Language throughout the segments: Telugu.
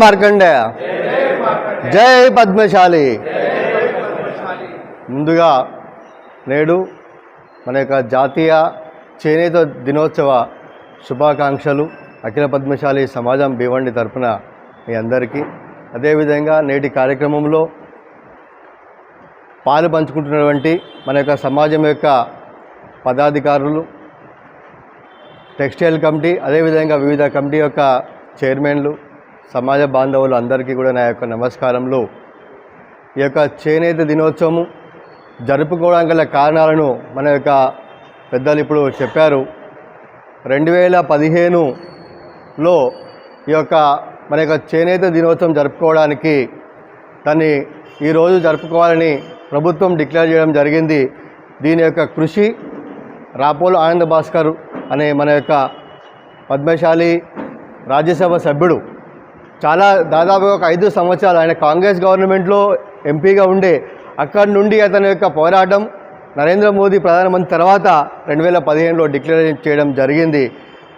మార్కండేయ జై పద్మశాలి. ముందుగా నేడు మన యొక్క జాతీయ చేనేత దినోత్సవ శుభాకాంక్షలు అఖిల పద్మశాలి సమాజం భీవండి తరపున మీ అందరికీ. అదేవిధంగా నేటి కార్యక్రమంలో పాలు పంచుకుంటున్నటువంటి మన యొక్క సమాజం యొక్క పదాధికారులు టెక్స్టైల్ కమిటీ అదేవిధంగా వివిధ కమిటీ యొక్క చైర్మన్లు సమాజ బాంధవులు అందరికీ కూడా నా యొక్క నమస్కారములు. ఈ యొక్క చేనేత దినోత్సవము జరుపుకోవడానికి గల కారణాలను మన యొక్క పెద్దలు ఇప్పుడు చెప్పారు. రెండు వేల పదిహేనులో ఈ యొక్క మన యొక్క చేనేత దినోత్సవం జరుపుకోవడానికి దాన్ని ఈరోజు జరుపుకోవాలని ప్రభుత్వం డిక్లేర్ చేయడం జరిగింది. దీని యొక్క కృషి రాపోలు ఆనంద భాస్కర్ అనే మన యొక్క పద్మశాలి రాజ్యసభ సభ్యుడు చాలా దాదాపుగా ఒక ఐదు సంవత్సరాలు ఆయన కాంగ్రెస్ గవర్నమెంట్లో ఎంపీగా ఉండే అక్కడి నుండి అతని యొక్క పోరాటం నరేంద్ర మోదీ ప్రధానమంత్రి తర్వాత రెండు వేల పదిహేనులో డిక్లేర్ చేయడం జరిగింది.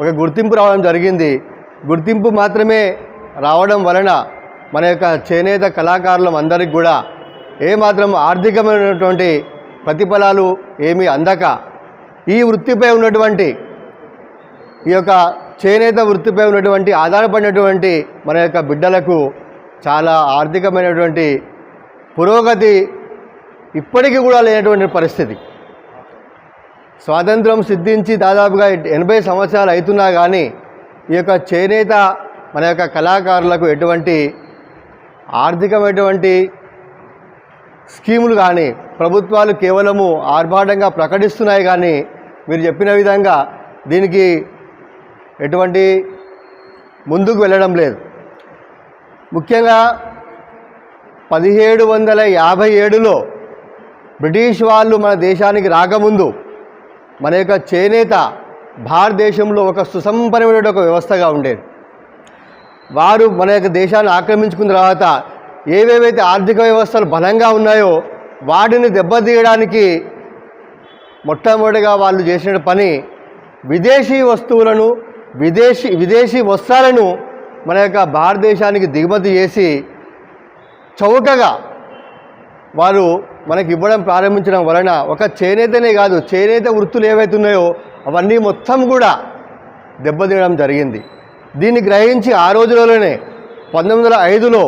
ఒక గుర్తింపు రావడం జరిగింది. గుర్తింపు మాత్రమే రావడం వలన మన యొక్క చేనేత కళాకారులం అందరికి కూడా ఏమాత్రం ఆర్థికమైనటువంటి ప్రతిఫలాలు ఏమీ అందక ఈ వృత్తిపై ఉన్నటువంటి ఈ యొక్క చేనేత వృత్తిపై ఉన్నటువంటి ఆధారపడినటువంటి మన యొక్క బిడ్డలకు చాలా ఆర్థికమైనటువంటి పురోగతి ఇప్పటికీ కూడా లేనటువంటి పరిస్థితి. స్వాతంత్రం సిద్ధించి దాదాపుగా ఎనభై సంవత్సరాలు అవుతున్నా కానీ ఈ యొక్క చేనేత మన యొక్క కళాకారులకు ఎటువంటి ఆర్థికమైనటువంటి స్కీములు కానీ ప్రభుత్వాలు కేవలము ఆర్భాటంగా ప్రకటిస్తున్నాయి కానీ మీరు చెప్పిన విధంగా దీనికి ఎటువంటి ముందుకు వెళ్ళడం లేదు. ముఖ్యంగా పదిహేడు వందల యాభై ఏడులో బ్రిటిష్ వాళ్ళు మన దేశానికి రాకముందు మన యొక్క చేనేత భారతదేశంలో ఒక సుసంపన్నమైన ఒక వ్యవస్థగా ఉండేది. వారు మన యొక్క దేశాన్ని ఆక్రమించుకున్న తర్వాత ఏవేవైతే ఆర్థిక వ్యవస్థలు బలంగా ఉన్నాయో వాటిని దెబ్బతీయడానికి మొట్టమొదటిగా వాళ్ళు చేసిన పని విదేశీ వస్తువులను విదేశీ విదేశీ వస్త్రాలను మన యొక్క భారతదేశానికి దిగుమతి చేసి చౌకగా వారు మనకి ఇవ్వడం ప్రారంభించడం వలన ఒక చేనేతనే కాదు చేనేత వృత్తులు ఏవైతే ఉన్నాయో అవన్నీ మొత్తం కూడా దెబ్బతీయడం జరిగింది. దీన్ని గ్రహించి ఆ రోజులలోనే పంతొమ్మిది వందల ఐదులో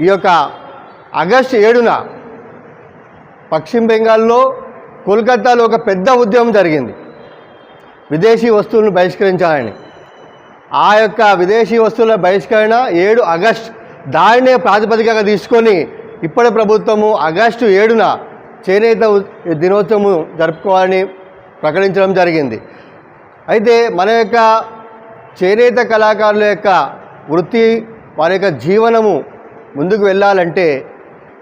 ఈ యొక్క ఆగస్టు ఏడున పశ్చిమ బెంగాల్లో కోల్కతాలో ఒక పెద్ద ఉద్యమం జరిగింది. విదేశీ వస్తువులను బహిష్కరించాలని. ఆ యొక్క విదేశీ వస్తువుల బహిష్కరణ ఏడు ఆగస్ట్ దానినే ప్రాతిపదికగా తీసుకొని ఇప్పటి ప్రభుత్వము ఆగస్టు ఏడున చేనేత దినోత్సవము జరుపుకోవాలని ప్రకటించడం జరిగింది. అయితే మన యొక్క చేనేత కళాకారుల యొక్క వృత్తి వారి యొక్క జీవనము ముందుకు వెళ్ళాలంటే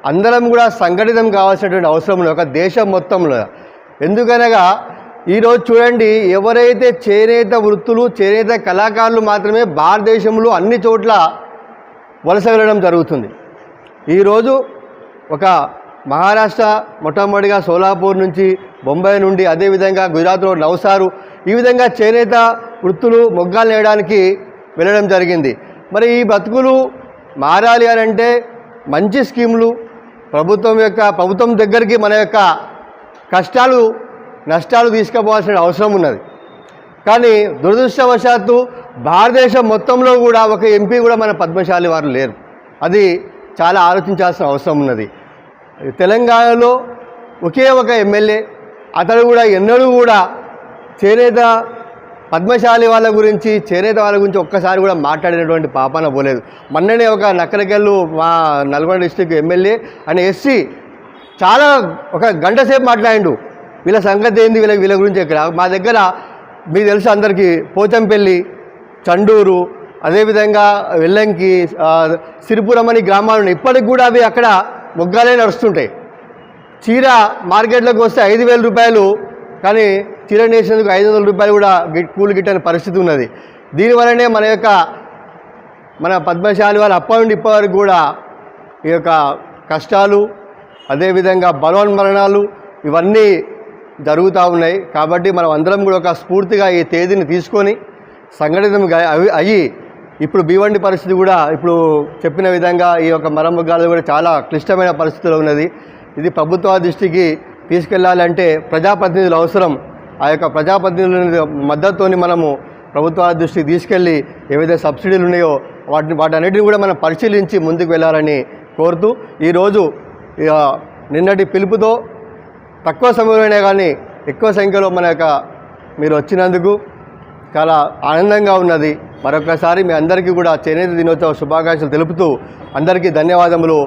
అందరం కూడా సంఘటితం కావాల్సినటువంటి అవసరం ఒక దేశం మొత్తంలో. ఎందుకనగా ఈరోజు చూడండి ఎవరైతే చేనేత వృత్తులు చేనేత కళాకారులు మాత్రమే భారతదేశంలో అన్ని చోట్ల వలస వెళ్ళడం జరుగుతుంది. ఈరోజు ఒక మహారాష్ట్ర మొట్టమొదటిగా సోలాపూర్ నుంచి బొంబాయి నుండి అదేవిధంగా గుజరాత్లో నవసారు ఈ విధంగా చేనేత వృత్తులు మొగ్గాలు నేయడానికి వెళ్ళడం జరిగింది. మరి ఈ బతుకులు మారాలి అని అంటే మంచి స్కీములు ప్రభుత్వం యొక్క ప్రభుత్వం దగ్గరికి మన యొక్క కష్టాలు నష్టాలు తీసుకుపోవాల్సిన అవసరం ఉన్నది. కానీ దురదృష్టవశాత్తు భారతదేశం మొత్తంలో కూడా ఒక ఎంపీ కూడా మన పద్మశాలి వారు లేరు. అది చాలా ఆలోచించాల్సిన అవసరం ఉన్నది. తెలంగాణలో ఒకే ఒక ఎమ్మెల్యే అతడు కూడా ఎన్నడూ కూడా చేనేత పద్మశాలి వాళ్ళ గురించి చేనేత వాళ్ళ గురించి ఒక్కసారి కూడా మాట్లాడినటువంటి పాపాన పోలేదు. మొన్ననే ఒక నక్కలకెళ్ళు మా నల్గొండ డిస్టిక్ ఎమ్మెల్యే అని ఎస్సీ చాలా ఒక గంట సేపు మాట్లాడిండు. వీళ్ళ సంగతి ఏంది? వీళ్ళ వీళ్ళ గురించి ఇక్కడ మా దగ్గర మీకు తెలుసు అందరికీ పోచంపల్లి చండూరు అదేవిధంగా వెల్లంకి సిరిపురం అని గ్రామాలు ఉన్నాయి. ఇప్పటికి కూడా అవి అక్కడ మొగ్గాలే నడుస్తుంటాయి. చీర మార్కెట్లోకి వస్తే ఐదు వేల రూపాయలు కానీ చీర నేసినందుకు ఐదు వందల రూపాయలు కూడా గి- కూలి గిట్టని పరిస్థితి ఉన్నది. దీనివల్లనే మన యొక్క మన పద్మశాలి వాళ్ళు అప్పటి నుండి ఇప్పటివరకు కూడా ఈ యొక్క కష్టాలు అదేవిధంగా బలవన్మరణాలు ఇవన్నీ జరుగుతూ ఉన్నాయి. కాబట్టి మనం అందరం కూడా ఒక స్ఫూర్తిగా ఈ తేదీని తీసుకొని సంఘటితం అవి అయ్యి ఇప్పుడు బీవండి పరిస్థితి కూడా ఇప్పుడు చెప్పిన విధంగా ఈ యొక్క మరమ్మగాలు కూడా చాలా క్లిష్టమైన పరిస్థితిలో ఉన్నది. ఇది ప్రభుత్వ దృష్టికి తీసుకెళ్ళాలంటే ప్రజాప్రతినిధులు అవసరం. ఆ యొక్క ప్రజాప్రతినిధుల మద్దతుని మనము ప్రభుత్వ దృష్టికి తీసుకెళ్ళి ఏవైతే సబ్సిడీలు ఉన్నాయో వాటిని వాటన్నిటిని కూడా మనం పరిశీలించి ముందుకు వెళ్ళాలని కోరుతూ ఈరోజు నిన్నటి పిలుపుతో తక్కువ సమయంలోనే కానీ ఎక్కువ సంఖ్యలో మన యొక్క మీరు వచ్చినందుకు చాలా ఆనందంగా ఉన్నది. మరొకసారి మీ అందరికీ కూడా చేనేత దినోత్సవ శుభాకాంక్షలు తెలుపుతూ అందరికీ ధన్యవాదములు.